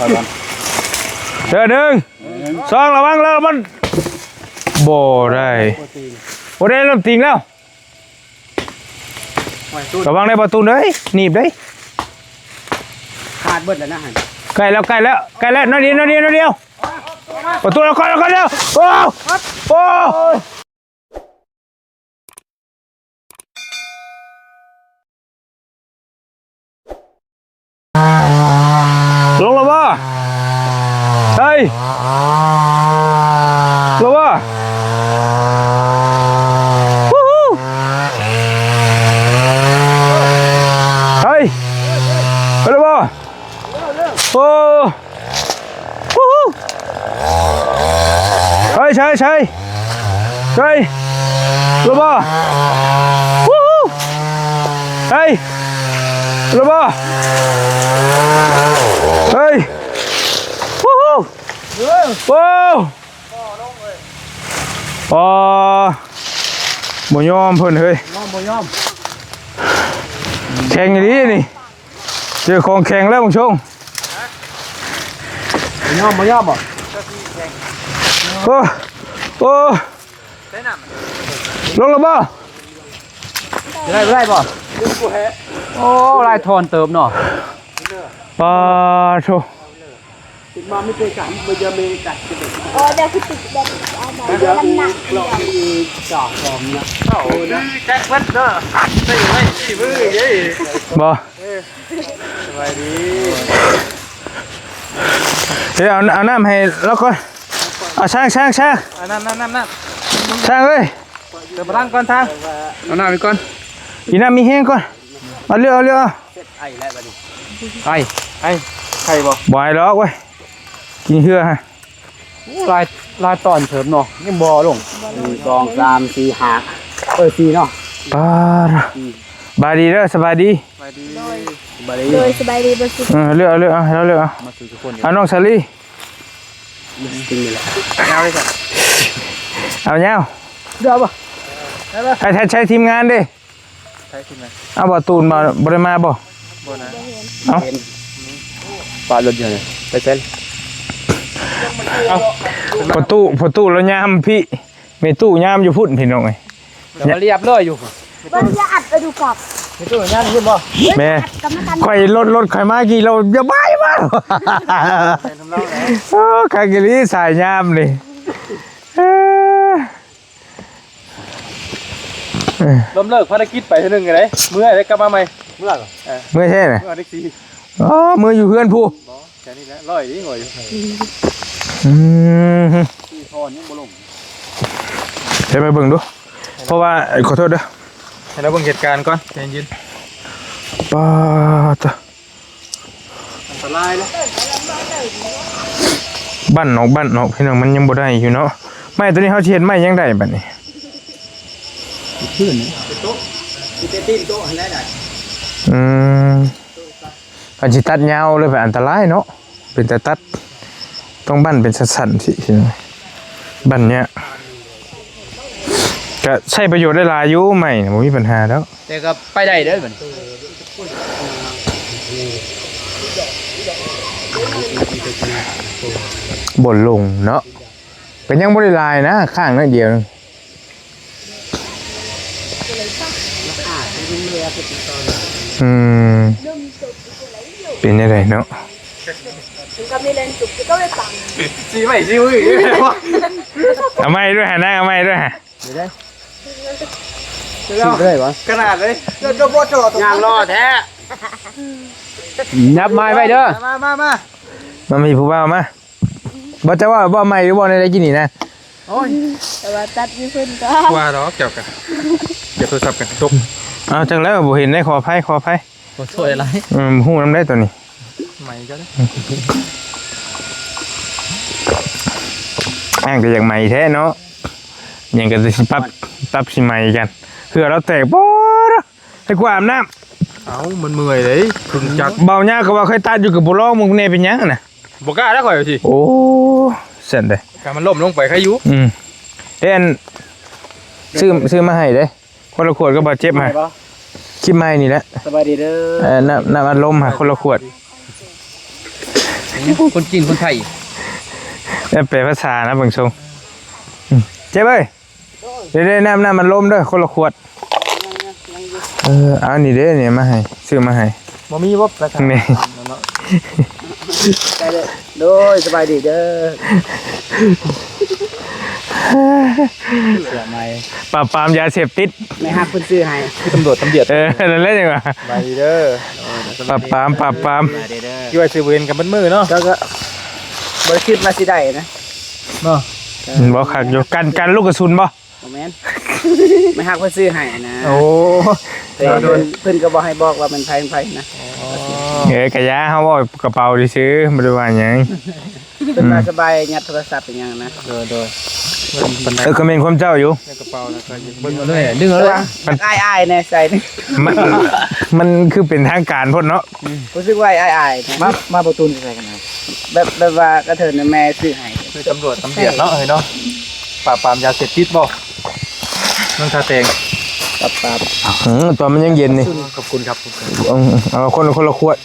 ไปก่อนเดินหนึ่งสองระวังแล้วมันโบได้โบได้เริ่มติงแล้วระวังได้ประตูเลยหนีบได้ขาดเบิดแล้วนะหันใกล้แล้วใกล้แล้วใกล้แล้วน้อยเดียวน้อยเดียวน้อยเดียวประตูแล้วก่อนแล้วก่อนเดียวโอ้โอ้ลงแล้วบ่เฮ้ยลงบ่วู้ฮู้เฮ้ยไปแล้วบ่โอ้วู้ฮู้เฮ้ย ใช่ใช่ใช่ลงบ่วู้ฮู้เฮ้ยลงบ่เฮ้ยวู้ฮู้ว้าวอ๋อบ่ยอมเพิ่นเฮ้ยน้องบ่ยอมแข่งอย่างนี้นี่เจอของแข่งแล้วมึงชงบ่ยอมบ่ยอมบ่โอ้ โอ้ลงแล้วบ่ได้บ่ได้บ่โอ้ลายทอนเติมเนาะปาโถติดมาไม่เคยกันบ่จะมีกัดกินโอ้เดี๋ยวคือติดแบบอะไรเดี๋ยวน้ำหนักเดี๋ยวจอกพร้อมนะโอ้ยแจ็คเวทเด้อใส่ไว้ที่มือเย้บ่สบายดีเดี๋ยวเอาเอาน้ำให้แล้วก่อน เอาช่างช่างช่างอันนั้นนั่นนั่นนั่นช่างเอ้ยเติมพลังก่อนทางเอาหน้าไปก่อนอีน้ำมีแห้งก่อนเอาเรือเอาเรือเอาไอ้แล้วบัดนี้ไอ้ไอ้ไข่บ่บ่ให้หรอกเว้ยกินเหือฮะโอ้ลายลายตอนเสริมเนาะยังบ่ลงหนึ่งสองสามสี่ห้าเออสี่เนาะปาดบายดีเด้อสบายดีสบายดีสบายดีโดยสบายดีบริสุทธิ์เออเลือกเอาเลือกเอาให้เราเลือกเอามาสู่ทุกคนเอาน้องซาลี่ จริงนี่แหละเอาเลยจ้ะเอาเนี้ยเดี๋ยวป่ะได้ป่ะให้ใช้ใช้ทีมงานดิใช่ทีมงานเอาบ่ตูนมาบ่ได้มาบ่บ่นะเอาปลารถอยู่เลยไปเซ็นพอตู้พอตู้แล้วยามพี่มีตู้ยามอยู่พุ่นพี่น้องไอ้เดี๋ยวเรียบร้อยอยู่มันจะอัดไปดูกรอบมีตู้งานขึ้นบ่แม่กรรมการข่อยรถรถข่อยมากี่เราอย่าบ้าย มาทำเล่าไหนโอ้คากิลีสายยามนี่เอ้อเอ้ยล้มเลิกภารกิจไปเท่านึงไงเลยเมื่อไรกลับมาใหม่เมื่อเหรอเมื่อใช่น่ะเมื่อเด็กสี่อ๋อมืออยู่เพื่อนผู้บ่แค่นี้แหละร้อยดิหน่อยอืมสี่ทอนยังบ่ลงเดี๋ยวไปเบิ่งดู เพราะว่าเอ้ยขอโทษเด้อให้เราเบิ่งเหตุการณ์ก่อนใจเย็นป้าตะ อันตรายเลยบ้านนอกบ้านนอกพี่น้องมันยังบ่ได้อยู่เนาะไม่ตัวนี้เขาสิเฮ็ดไม่ยังได้บัดนี้มีเตติ้นโต๊ะให้ได้ได้อืมอันสิตัดยาวเลยไปอันตรายเนาะเป็นแต่ตัดต้องบ้านเป็นสันๆสิพี่น้องบ้านเนี้ยก็ใช้ประโยชน์ได้หลายอยู่ใหม่บ่มีปัญหาแล้ว แต่ก็ไปได้เด้อเหมือน บ่นลงเนาะก็ยังบ่ได้ลายนะ ข้างนั่นเดียวนึงอืมเป็นยังไงเนาะถึงกับมีเลนจุกก็ไม่ปังสีใหม่สีมืออีกแล้วเอาไม้ด้วยฮะนะเอาไม้ด้วยฮะสีได้ปะขนาดเลยเดี๋ยวบ่จอดยางรอแท้ ยับไม้ไปเด้อมามามามันมีผู้บ่าวมาบ่จะว่าบ่ไม้หรือบ่ในได้กินนี่นะโอ้ยแต่ว่าตัดมีเพื่อนก็ว่าดอกเกี่ยวกันเก็บโทรศัพท์กันตกเอาจังแล้วบ่เห็นได้ขออภัยขออภัยบ่ช่วยอะไรอืมฮู้นำได้ตัวนี้ใหม่ก็ได้อ้างก็อย่างใหม่แท้เนาะยังก็สิปรับปรับสิใหม่กันเพื่อเราแตกบ่ให้กว่าอาบน้ำ เอ้ามันเมื่อยเลยพึงจักเบาหน้าก็ว่าเคยตัดอยู่กับบ่ร้องมึงแน่เป็นหยังน่ะบ่กล้าแล้วข่อยสิโอ้เส้นเด้การมันล่มลงไปใครอยู่อืมเอ็นซื้อซื้อมาให้เด้คนละขวดก็บาดเจ็บมาคิดไม่นี่แหละสบายดีเด้อเออน้ำน้ำอัดลมค่ะคนละขวด คนจีนคนไทยนี่แปลภาษานะเบางชงอืมเจ๊เบ้ยเดี๋ยวๆน้ำน้ำมันล้มเด้อคนละขวด เออเอานี่เด้อเนี่ยมาให้ซื้อมาให้บ่มีบ่ประชานี่ได้เลยโดยสบายดีเด้อเสือใหม่ปราบปรามยาเสพติดไม่ฮักเพิ่นซื้อให้คือตำรวจตำรวจเออนั่นแหละจังหวะสบายดีเด้อปราบปรามปราบปรามสบายดีเด้อที่ว่าซื้อเวรกันเป็นมือเนาะแล้วก็บ่ได้คิดว่าสิได้นะเนาะบ่คักอยู่กันกันลูกกระสุนบ่บ่แม่นไม่ฮักเพิ่นซื้อให้นะโอ้ แต่เพิ่นเพิ่นก็บ่ให้บอกว่ามันไผเป็นไผนะเอ้ยกะยาเฮาบ่กระเป๋าดิซื้อบ่ได้ว่าหยังเพิ่นว่าสบายยัดโทรศัพท์เป็นหยังนะโดยโดยเงินเป็นไรเออก็แม่นความเจ้าอยู่ในกระเป๋าแล้วก็หยิบเบิ่เบิ้งงเอาเลยดึงเอาเลยอ้ายๆแน่ใส่นี่มันมันคือเป็นทางการพุ่นเนาะรู้สึกว่าอ้ายๆนะมามาประตูนี่ใส่กันนะแบบแบบว่ากระเทินน่ะแม่ซื้อให้คือตำรวจตำรวจเนาะเฮ้ยเนาะปราบปรามยาเสพติดบ่น้องชาเตง กับปรับอือตัวมันยังเย็นนี่ขอบคุณครับเอาเอาคนละคนละขวด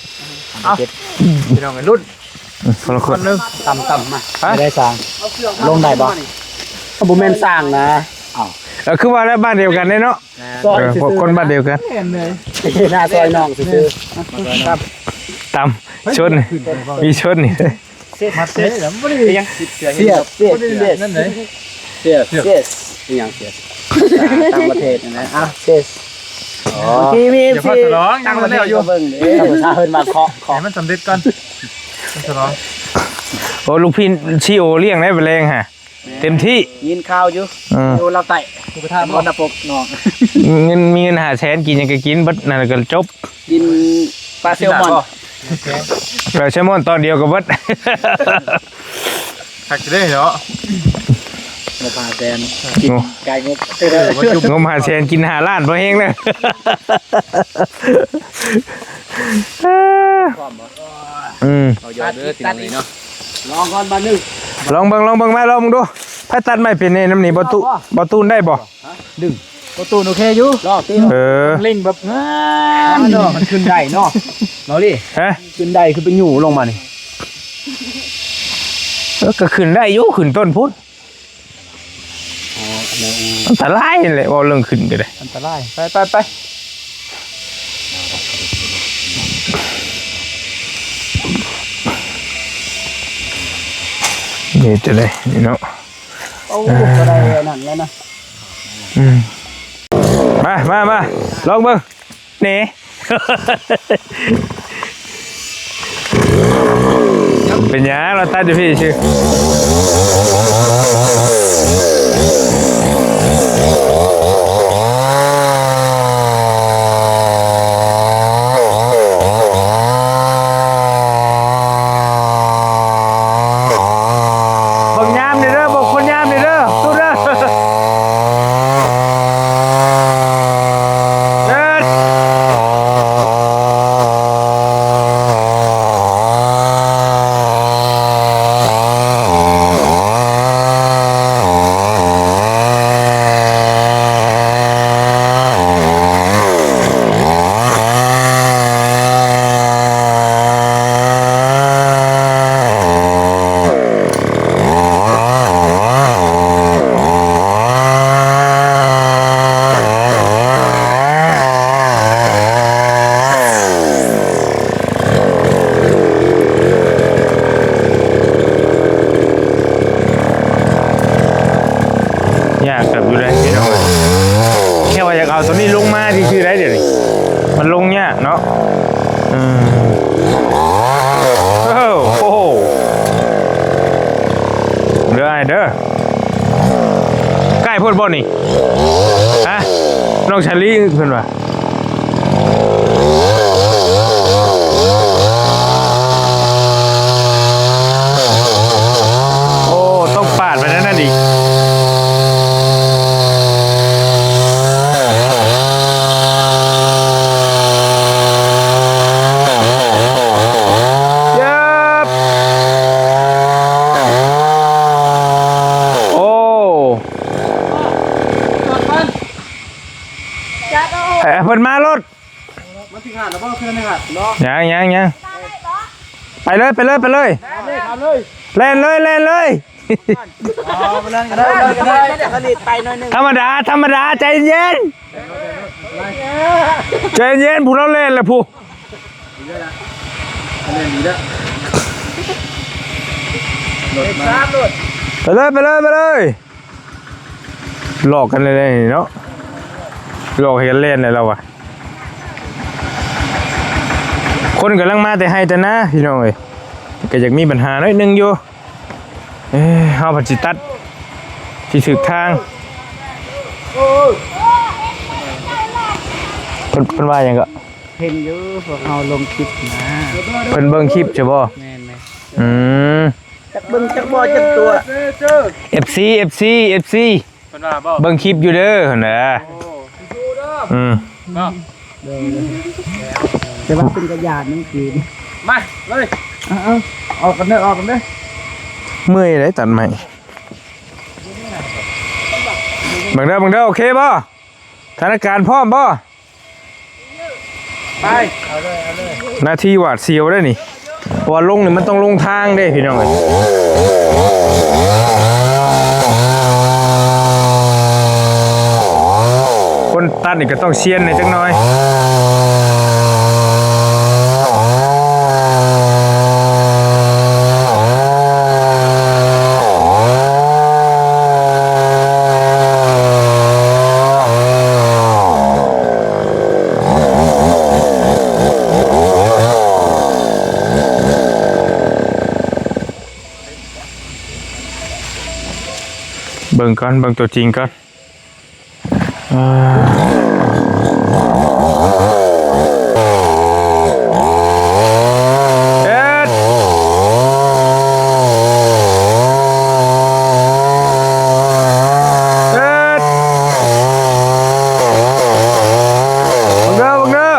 พี่น้องกันรุ่นคนละขควดนหนึงต่ำต่ำมาไม่ได้สั่งลงได้บ่ก็บ่แม่นสร้างนะเออคือว่าแล้วบ้านเดียวกันเนี่ยเนาะซอยเออพวกคนบ้านเดียวกันหน้าซอยน้องซื่อๆครับตามชนมีชนนี่มาเตะแล้วไม่ได้ยังเสียเสียเสียเสียนั่นเลยเสียเสียเสียอีหยังเสีย ต่างประเทศนะอะเสียอ๋อที่มีอย่าพลาดฉลองยัต่างงมาประเทแล้ศวอยู่ก็เบิ่งเด้ถ้าเพิ่นมาเคาะขอเคาะให้มันสำเร็จก่อนมันฉลองโอ้ลูกพี่ชีโอเลี้ยงได้ไปแรงฮะ เต็มที่ยินข้าวอยู่อืมอยู่เราไต่กูไปท่าบ่นปกน้องเงินมีเงินหาแสนกินยังก็กินเบัดนั่นก็จบกินปลาแซลมอนเราใช้มอนตอนเดียวก็เบัด หักจะได้เนาะ มาปลาแซนโอ้ไก่งบเออมาจุ่มงมหาแสนกินหาล้านพอเฮงเลยอืมเอายอดเด้อติดนี่เนาะลองก่อนมาหนึงลองเบิ่งลองเบิ่งมาลองมึงดูถ้าตัดไม่เป็นในน้ำนี่บ่ตุบ่ตูนได้บ่ประตูโอเคอยู่รอบตีเออลิงแบบเนาะมันขึ้นได้เนาะเนาะดิฮะขึ้นได้คือไปอยู่ลงมานี่เออก็ขึ้นได้อยู่ขึ้นต้นพุทธ อันตรายนั่นแหละว่าเรื่องขึ้นก็ได้อันตรายไปไปไปนี่จะได้นี่เนาะโอ้ก็ได้นั่นแล้วนะอืมมามามาลองเบิ่งนี่เป็นหยังเราตัดอยู่พี่ชื่อบอกยามนี่เด้อบอกคนยามนี่เด้อตู้เด้อเดินยากกับอยู่ได้พี่น้องเอ้ยแค่ว่าอยากเอาตัวนี้ลงมาที่ชื่อได้เดี๋ยวนี้มันลงยากเนาะอืมโอ้โหโอ้โหเด้อไอ้เด้อใกล้ พูดบ่นี่ฮะน้องชาลีเพิ่นว่าโอ้ต้องปาดไปนั่นน่ะดิ ยับโอ้ จัดโอ้เอ้ยเพิ่นมารถมันสิขาดแล้วบ่คือไม่ขาดเนาะยังยังยังไปเลยไปเลยไปเลยเล่นเลยเล่นเลยก็ได้ก็ได้ผลิตไปหน่อยหนึงธรรมดาธรรมดาใจเย็นใจเย็นผู้เราเล่นแหละผู้เล่นดีแล้วไปเลยไปเลยไปเลยหลอกกันเลยนี่เนาะ หลอกเห็นเล่นเลยเราอะคนกำลังมาแต่ให้แต่นะพี่น้องเอ้ยก็อยากมีปัญหาหน่อยหนึงอยู่เอ้ยเฮาผัดสิตัดที่ถึกทางเพิ่นเพิ่นว่าหยังก็เห็นอยู่พวกเราลงคลิปนะเพิ่นเบิ่งคลิปใช่บ่แม่นไหมอืมจักเบิ่งจักบ่จักตัว FC FC FC เพิ่นว่าบ่เบิ่งคลิปอยู่เด้อหั่นน่ะ อืมบ่แต่ว่าเป็นกระยานนั่นคือมาเลยเอาๆออกกันเด้อออกกันเด้อเมื่อยเลยตัดใหม่เบิ่งเด้อเบิ่งเด้อโอเคบ่สถานการณ์พร้อมบ่ไปหน้าที่หวาดเสียวได้อนี่เพราะว่าลงนี่มันต้องลงทางเด้พี่น้องเอ้ยคน ตัดนี่ก็ต้องเซียนในอยจังน้อยเบิ่งก่อนเบิ่งตัวจริงก่อนอ่าเอ็ดเอ็ดบังเด้อบังเด้อ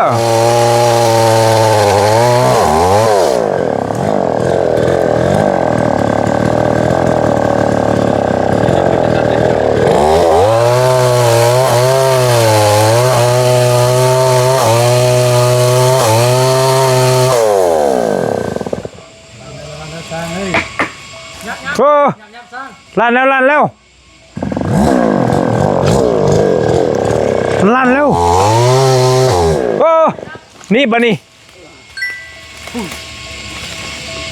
โอ้ ลั่นแล้วลั่นแล้วลั่นแล้วโอ้นี่บะนี่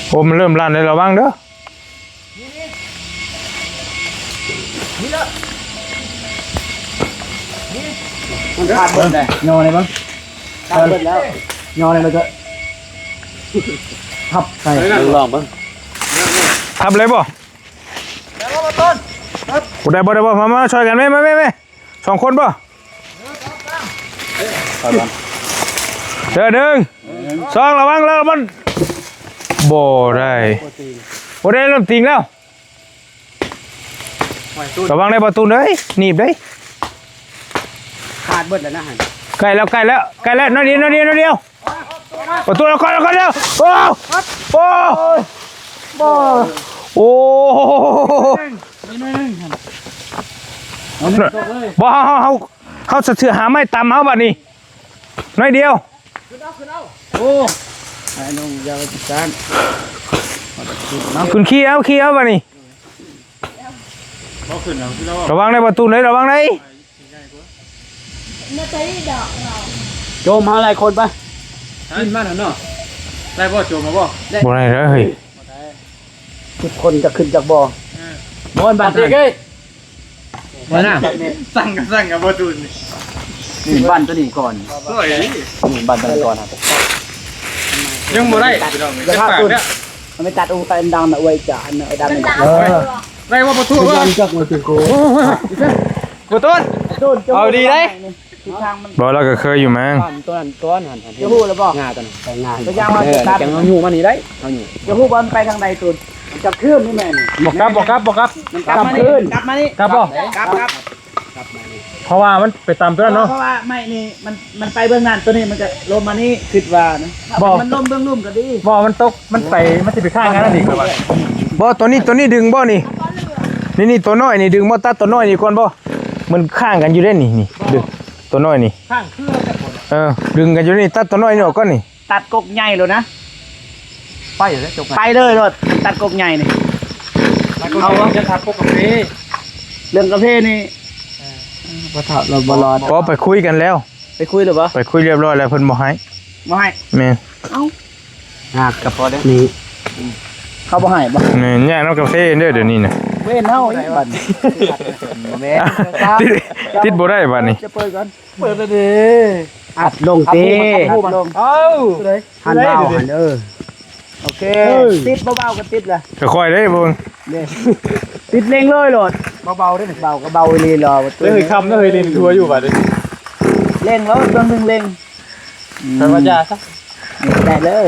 โอ้มันเริ่มลั่นเลยระวังเด้อมันขาดเบิดได้ยอเลยบ้างขาดเบิดแล้วยอเลยมันก็ทับใส่ลองบ้างทำเลยบ่ กูได้บ่ได้บ่มามาช่วยกันไหมมาไหมไหมสองคนบ่เดินหนึ่งสองระวังแล้วมันบ่ได้บ่ได้เริ่มติงแล้วระวังได้ประตูเลยหนีบได้ขาดเบิดแล้วนะหันใกล้แล้วใกล้แล้วใกล้แล้วน้อยเดียวน้อยเดียวน้อยเดียวประตูแล้วก่อนแล้วก่อนแล้วโอ้โอ้โอ้ บ่เฮาเฮาเฮาเฮาสะเทือหาไม้ตำเฮาบัดนี้น้อยเดียวไอ้น้องอยาวจัดการคุณขี้เอาขี้เอาบัดนี้บ่ขึ้นแล้วคือเราระวังในประตูเลยระวังในเนื้อตัวนี้ดอกเราโจมหาหลายคนปะขึ้นมาแล้วเนาะได้บ่โจมมาบ่ บ่ได้เลยเฮ้ย ทุกคนจะขึ้นจากบ่อ บอลบัตรเด็กเอ้ยมาหน้าสั่งก็สั่งกับบ่ตูนนี่นี่บ้านตัวนี้ก่อนโอ้ยนี่บ้านตัวนี้ก่อนครับยังบ่ได้พี่น้องจะปากเนี่ยมันไม่ตัดองค์เป็นดังนะอวยจ่าเนอะไอ้ดำมันนี่ดาวเลยได้บ่ประตูยัว่านจักมาถึงกูบ่ตูนต้นเอาดีได้ทิศทางมันบ่เราก็เคยอยู่มั้งบ้านตัวนั้นก้อนหันหันจะพูดแล้วบ่งาตัวนั้นไปงานก็ยังว่าเอจะอตัดจังเอาอยู่มานี่ได้เอาอยู่จะพูดบอลไปทางใดตุนมัน จะขึ้นนี่แม่นี่บ่กลับบ่กลับบ่กลับมันกลับมานี่กลับมานี่กลับบ่กลับกลับเพราะว่ามันไปตามตัวเนาะ เพราะว่าไม่นี่มันมันไปเบื้องนั้นตัวนี้มันจะลมมานี่คิดว่านะบ่ มันลมเบื้องลุ่มก็ดีบ่มันตกมันไปมันสิไปข้างกันนั่นอีกครับว่าบ่ตัวนี้ตัวนี้ดึงบ่นี่ นี่นี่ตัวน้อยนี่ดึงบ่ตัดตัวน้อยนี่ก่อนบ่มันข้างกันอยู่เด้นี่นี่ดึงตัวน้อยนี่ ข้างเครื่องเออดึงกันอยู่นี่ตัดตัวน้อยนี่ออกก่อนนี่ตัดกกใหญ่เลยนะ ไปเลยจบไปเลยรถตัดกกใหญ่นี่เอาจะทัดพวกกาแฟเรื่องกาแฟนี่บ่ถอดเราบ่รอดก็ไปคุยกันแล้ว ไปคุยหรือบ่ไปคุยเรียบร้อยแล้วเพิ่นบ่ให้บ่ให้แม่นหักกับพอได้นี่เขาบ่ให้บ่แม่นย่างน้ำกาแฟเด้อเดี๋ยวนี้น่ะเว้นเฮาอีกบัดนี้แม่ติดติดบ่ได้บัดนี้จะเปิดก่อนเปิดเลยดิอัดลงเต้อัดลงเอ้าหันเบาหันเออ โอเค ติดเบาๆก็ติดละค่อยๆเด้อเบิ่งติดเร่งเลยโหลดเบาๆได้หนึ่งเบาก็เบาลีรอประตูเลยเคยคำแล้วเคยเรียนทัวร์อยู่บัดนี้เร่งแล้วตัวหนึงเร่งธรรมดาสักได้เลย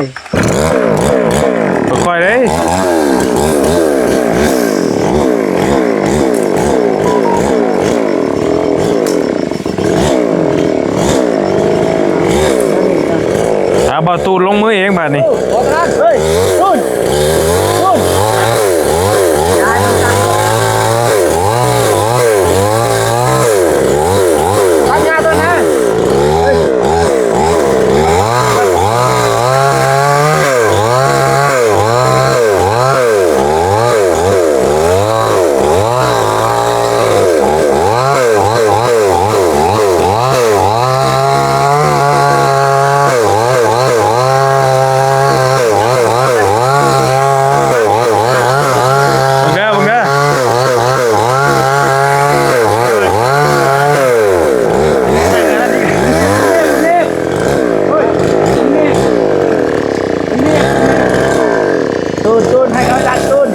ค่อยๆเด้อ เอาบ่ตูดลงมือเองบาดนี้เฮ้ยรุ่นรุ่น ทำงานตัวนะ บังเด้อบังเด้อ ตูนตูนให้เขาจัดตูน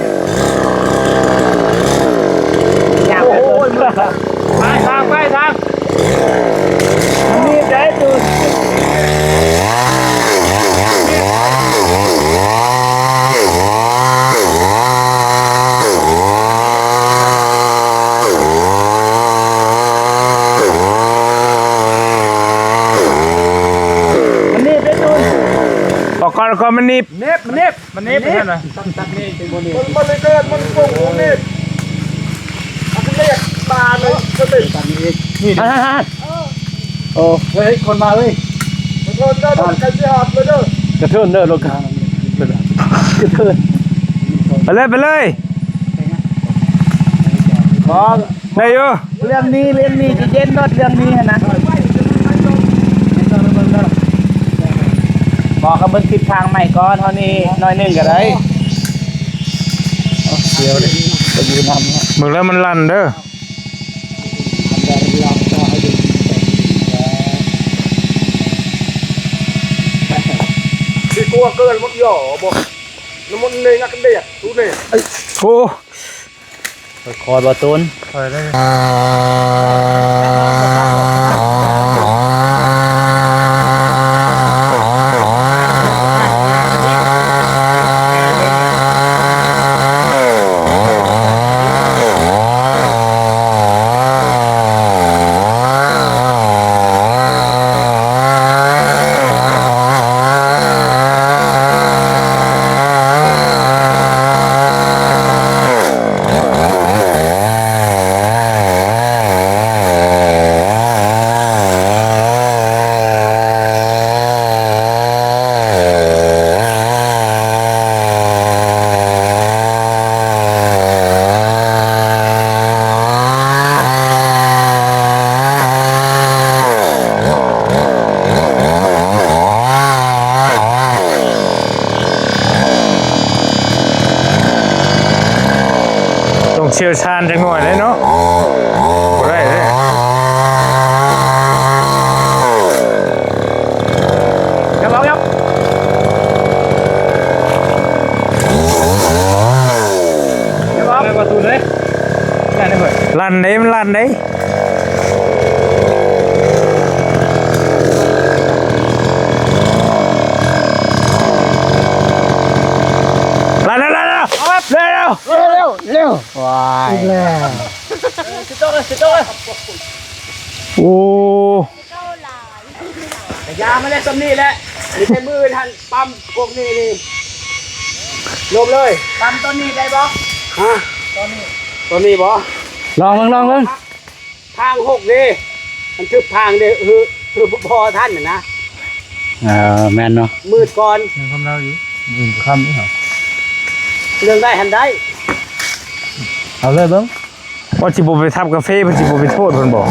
อยากไปตูน ไปทางไปทาง มีได้ตูน มันนี่ได้ตูน ออ กก่อนก่อนมันหนีบเน็บมันเน็บมันเน็บนั่นน่ะมันเลยเกิดมันปุ่งนี่อันนี้ตาเลยก็ติดตานี้นี่ดิฮ่าฮ่าโอ้เฮ้ยคนมาเว้ยมันคนเดินกันสิหอดเลยเด้อกระเทือนเด้อลงกลางไปเลยไปเลยบอกได้อยู่เรื่องนี้เรื่องนี้จะเย็นรถเรื่องนี้หั่นนะ บอกกับเบิ้งทิศทางใหม่ก่อนเท่านี้น้อยหนึงก็ได้เอาเดี๋ยวเลยไปยืนนำนะมึงแล้วมันลั่นเด้อที่กลัวเกินมันหย่อบ่น้ำมันเลยงักเดียดดูนี่โอ้คอยบอตูนถอยได้ เชี่ยวชาญจังหน่อยเลยเนาะบ่ได้เลยครับเอาครับไปประตูเลยได้ได้เปิดลั่นเด้มันลั่นเด้ลั่นแล้วลั่นแล้วเอาเร็ว เร็วเร็วว้ายแล้วสิโต้เลยสิโต้เลยโอ้ยามาแล้วสำนี่แหละนี่ใช้มือทันปั๊มพวกนี้นี่ลมเลยปั๊มต้นนี้ได้บ่ฮะตัวนี้บ่ลองเบิ่งลองเบิ่งทางหกนี่มันทึบทางเด้คือคือพอท่านน่ะนะเออแม่นเนาะมืดก่อนยังคำเราอยู่อื่นคำนี่เหรอเรื่องได้หันได้ เอาเลยเบิ้งว่าสิบ่ไปทับกาแฟเพิ่นสิบ่ไปโทษเพิ่นบอก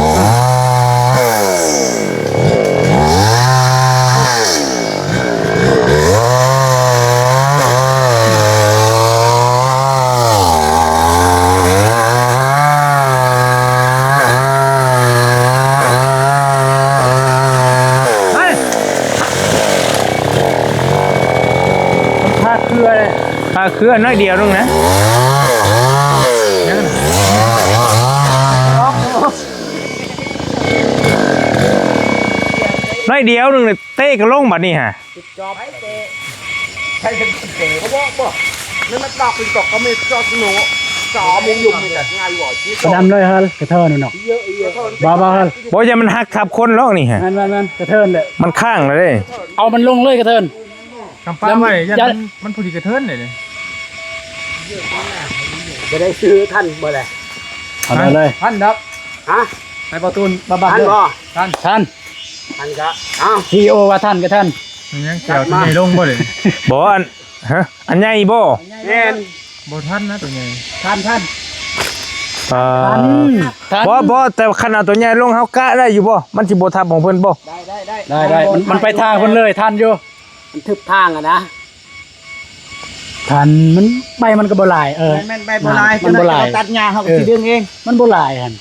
ถ้าเครือเลยถ้าเครือน้อยเดียวนึงนะ น้อยเดียวหนึงเนี่ยเต้ก็ลงบัดนี้ฮะจอบให้เตะใครเป็นเตะเขาบอกบอกนี่มันตอกเป็นตอกก็ไม่จอดหนูจอมุงยุ่มมีแต่ง่ายกว่าที่กระดำเลยฮะกระเทินหนู่นเนาะเยอะเยอะบ้าบ้าฮะบ่จะมันหักทับคนลอกนี่ฮะนั่นนั่นนั่นกระเทินเลยมันข้างเลย เอามันลงเลยกระเทินกำปั้นไว้ยันมันมันพอดีกระเทินเลยเนี่ยจะได้ซื้อท่านเมื่อไรเอาเลยเลยพันครับฮะให้ประตูนบ้าบ้าท่านเลยบ่ท่าน ท่านก็อ้าวทีโอว่าท่านกระท่านมันยังแก้วตัวใหญ่ลงบ่เลยบ่อันฮะอันใหญ่บ่แน่นบ่ทันนะตัวใหญ่ท่านท่านอ่าท่านบ่บ่แต่ขนาดตัวใหญ่ลงเฮากะได้อยู่บ่มันสิบ่ทับของเพิ่นบ่ได้ได้ได้ได้ได้มันมันไปทางคนเลยท่านอยู่มันทึบทางอะนะท่านมันใบมันก็บ่หลายเออ แม่นใบโบราณมันโบราณตัดหญ้าเขาก็สิดึงเองมันบ่หลายหัน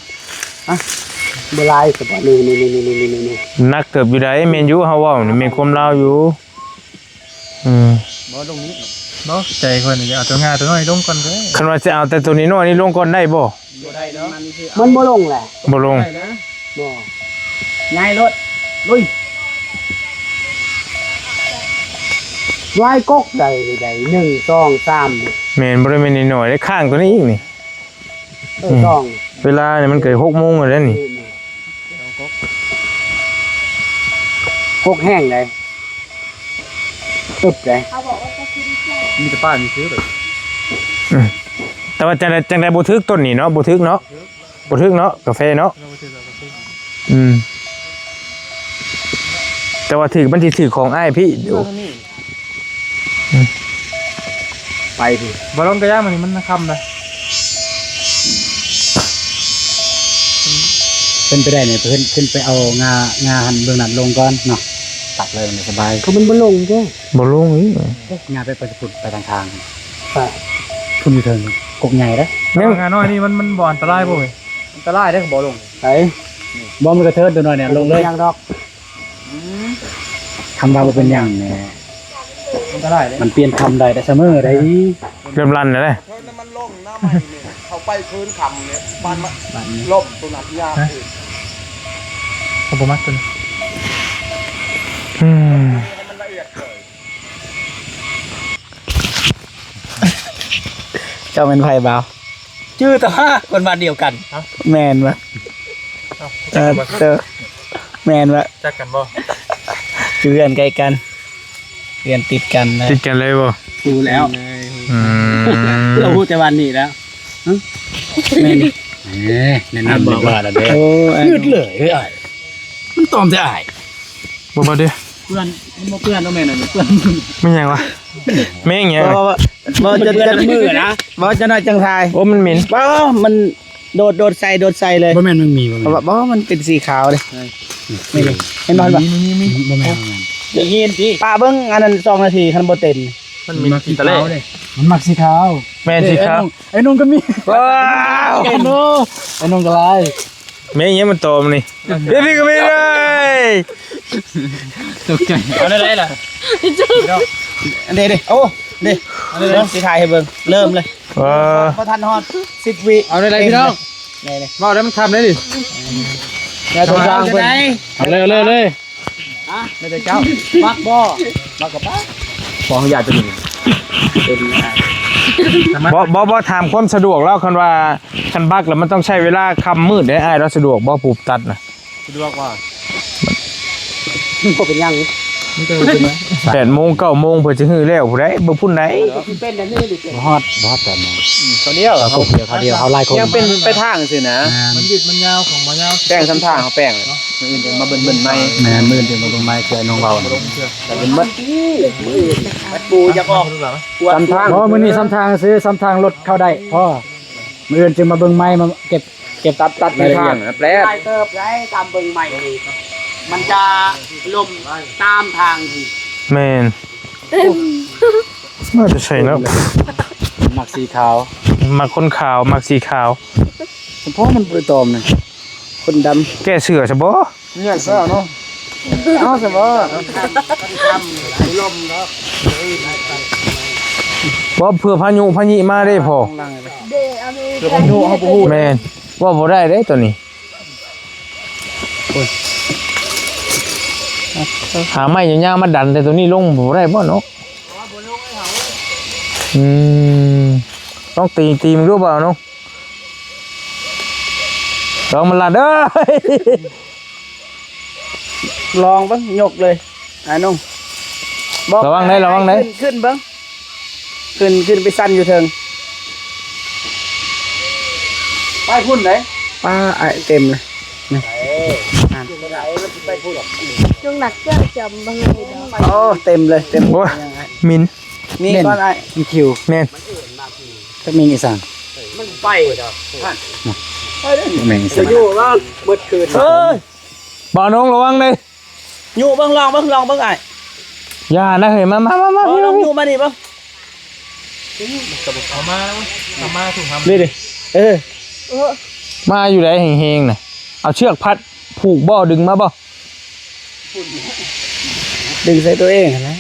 โบราณก็บ่นี่นี่นี่นี่นี่นี่นักเติบอยู่ได้แม่นอยู่เฮาเว้านี่แม่นความลาวอยู่อืมบ่ตรงนี้เนาะใจคนนี่เอาตัวงาตัวน้อยลงก่อนเลยคันว่าจะเอาแต่ตัวนี้น้อยนี่ลงก่อนได้บ่มันบ่ลงแหละบ่ลงบ่ง่ายรถลุยวายกกใดใดหนึ่งสองสามแม่นบ่ได้แม่นน้อยๆได้ข้างตัวนี้อีกนี่เออสองเวลาเนี่ยมันเกิด6โมงแล้วนี่ กกแห้งเลยตึบเลยเขาบอกว่าจะกินแค่มีแต่ป้ามีซื้อเลยแต่ว่าจังไดจังไดบ่ถึกต้นนี่เนาะบ่ถึกเนาะบ่ถึกเนาะกาแฟเนาะอืม แต่ว่าถึกมันสิถึกของอ้ายพี่เดี๋ยวไปดิบอลลอนกระย่างมันนี่มันคำนะเป็นไปได้เนี่ยเพิ่นขึ้นไปเอางางาหันเบื้องนั้นลงก่อนเนาะ ตัดเลยมันสบายก็มันบ่ลงเด้บ่ลงอีกงาไปไปฝุ่นไปทางทางไปพุ่นอยู่เทิงกกใหญ่เด้อยังงานน้อยนี่มันมันบ่อันตรายบ่เว้ยอันตรายได้อบ่ลงไปบ่มันกระเทินตัวน้อยเนี่ยลงเลยยังดอกคำว่าบ่เป็นหยังเนี่ยอันตรายเด้มันเปลี่ยนคำได้แต่เสมอได้เริ่มลั่นแล้วเด้เฮ้ยมันลงหน้าใหม่เนี่ยเขาไปพื้นคำเนี่ยบ้านมันล่มตรงนั้นยากอีกขอบคุณมากจนอืมให้มันละ เอียดเลยเจ้าเป็นไผบ่าวชื่อแต่ว่าคนบ้านเดียวกันแม่นบ่เออเจอแม่นบ่จักกันบ่เพื่อนใกล้กันเพื่อนติดกันนะติดกันเลยบ่ดูแล้วอืมเราพูดแต่วันนี้แล้วแม่นเอ้ยแนะนำบอกว่าแล้วเด้อยืดเลยเอ้ยมันตอมจะอายบ่บ่เด้อ เพื่อนมันบ่เพื่อนต้องแม่นน่ะเพื่อนไม่หยังวะแม่งหยังวะบ่จะจะมือนะบ่จะน้อยจังทายโอ้มันเหม็นบ่มันโดดโดดใส่โดดใส่เลยบ่แม่นมึงมีบ่เพราะว่าบ่มันเป็นสีขาวเลยนี่เลยเห็นบ่บ่มีมีมีบ่แม่นบ่แม่นจะเห็นสิป้าเบิ่งอันนั้น2นาทีคันบ่เต็มมันมีสีตะเล่มันมักสีขาวแม่นสิครับไอ้นุ่งก็มีว้าวไอ้นุ่งไอ้นุ่งก็ลายแม่งหยังมันโตมนี่เดี๋ยวพี่ก็ไม่ได้ ตกใจเอาได้ไรล่ะอันนี้ดิโอ้ดิเริ่มสิถ่ายให้เบิ่งเริ่มเลยว้าพอทันฮอด10วิเอาได้ไรพี่น้องนี่เลยว่าได้มันคำได้ดิแล้วตัวจางเพิ่นเอาเลยเอาเลยเอาเลยฮะแล้วแต่เจ้ามักบ่มักกับป้าฟองอยากจะดูเป็นบ่บ่บ่ถามความสะดวกแล้วคันว่าคันบักแล้วมันต้องใช้เวลาค่ำมืดได้อ้ายเราสะดวกบ่ปลูกตัดน่ะสะดวกว่า บ่เป็นหยังแปดโมงเก้าโมงเพื่อจะฮือแล้วผู้ใดบ่พุ่นใดที่เป็นอันนี้ดิเป็นฮอดฮอดแต่มองตัวเดียวเขาเดียวเขาเดียวเขาไล่คนยังเป็นไปทางสินะมันยืดมันยาวของมันยาวแป้งซ้ำทางเขาแป้งเลยมืออื่นจะมาเบิ่นเบิ่นๆไหมแม่นมื่นเป็นลงไม้เกลือน้องเบาแต่เป็นมัดปูจะออกรู้หรือเปล่าซ้ำทางเพราะมื้อนี้ซ้ำทางซื้อซ้ำทางรถเข้าได้พ่อมื้ออื่นจึงมาเบิ่งไม้มาเก็บเก็บตัดตัดรายละทาเอียงดนะแปลไล่เติบไล่ตามเบิ่งใหม่นี่ มันจะลมตามทางที่แม่นน่าจะใช่เนาะหมักสีขาวมักคนขาวมักสีขาวเฉพาะมันบ่ได้ตอมนะคนดำแก้เสือซะบ่เนี่ยเศร้าเนาะเอาซะบ่ลมเนาะบ่เพื่อพายุพายิมาได้พอเด้อเมริเดี๋ยวกัผมนดูเอาบ่ฮู้แม่นว่าบ่ได้เด้ตัวนี้ หาไม้ยาวๆมาดันแต่ตัวนี้ลงบ่ได้บ่เนาะอืมต้องตีตีมึงรู้เปล่าเนาะลองมันละเด้อลองเบิ่งยกเลยอ่าน้องระวังได้ระวังได้ขึ้นขึ้นเบิ่งขึ้นขึ้นไปสั่นอยู่เทิงไปพุ่นไหนป้าไอ้เต็มเลย จงหนักเจ้าจำบังเลยเนาะโอ้เต็มเลยเต็มโอ้ยมินมีเม่นก้อนไอ้มีคิวแม่นถ้ามีอีสานมันไปแม่งอีจะสานอยู่บ้างเบิดคืนเฮ้ยบ่าวน้องระวังเด้ออยู่เบ้างลองเบ้างลองเบ้างไอ้อย่านะเฮ้ยมามามามาเออลองอยู่มาดิเบ้างเอามาเอามาถูกทำนี่ดิเออเออมาอยู่ไหนเฮงๆน่ะเอาเชือกพัด ผูกบ่ดึงมาบ่ดึงใส่ตัวเองนะ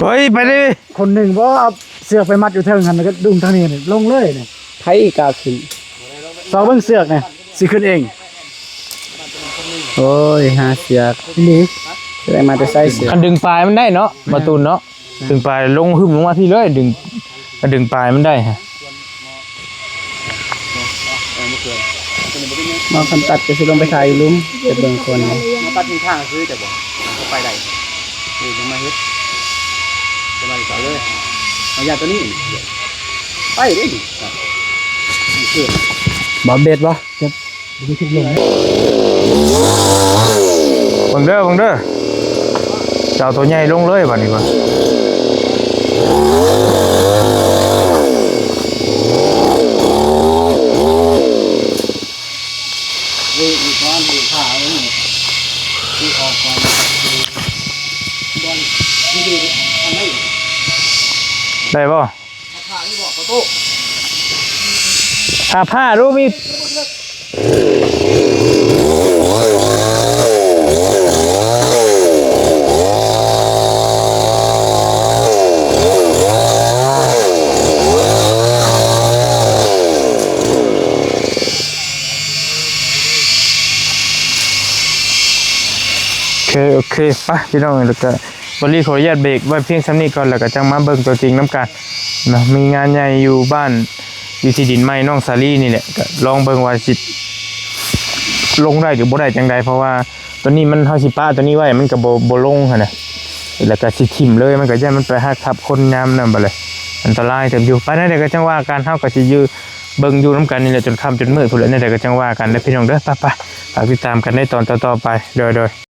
เฮ้ยไปดิคนหนึ่งบ่เอาเสือกไปมัดอยู่เทิงหันแล้วก็ดุงทางนี้นี่ลงเลยนี่ไผกาขึ้นสองเบิ่งเสือกนี่สิขึ้นเอง โอ้ยหาเสียกนี่จะได้มาจะใส่เสียกคันดึงปลายมันได้เนาะประตูนเนาะดึงปลายลงหึมลงมาพี่เลยดึงคันดึงปลายมันได้ฮะ มาคันตัดจะสิลงไปถ่ายอยู่หลุมจะเบิ่งคนมาตัดทางซื้อแต่บ่ไปได้นี่ยังมาเฮ็ดจะมาต่อเลยเอายาตัวนี้ไปดิบ่เบ็ดบ่จะบังเด้อบังเด้อเจ้าตัวใหญ่ลงเลยบัดนี้ก่อน นี่อีกก้อนอีกขาแล้วนี่ที่ออกก่อนบอลที่ดีทำให้ ได้บ่ขาที่บอกเขาโต้าผ้ารู้มีโอเค โอเคไปพี่น้องแล้วก็ วันนี้ขออนุญาตเบรกไว้เพียงซ้ำนี้ก่อนแล้วก็จังมาเบิ่งตัวจริงน้ำกันนะมีงานใหญ่อยู่บ้านอยู่ที่ดินไม้น้องสาลีนี่แหละก็ลองเบิ่งว่าสิลงได้หรือบ่ได้จังใดเพราะว่าตัวนี้มันเฮาสิป้าตัวนี้ไว้มันก็บ่บ่ลงหั่นน่ะแล้วก็สิทิ่มเลยมันก็ย่านมันไปหักทับคนยามนั่นบ่เลยอันตรายเต็มอยู่ไปนั่นเดี๋ยวก็จังว่าการเฮาก็สิอยู่เบิ่งอยู่น้ำกันนี่แหละจนค่ำจนมืดพุ่นแหละนั่นเดี๋ยวก็จังว่ากันเด้อพี่น้องเด้อไปๆฝากติดตามกันในตอนต่อๆไปเด้อๆ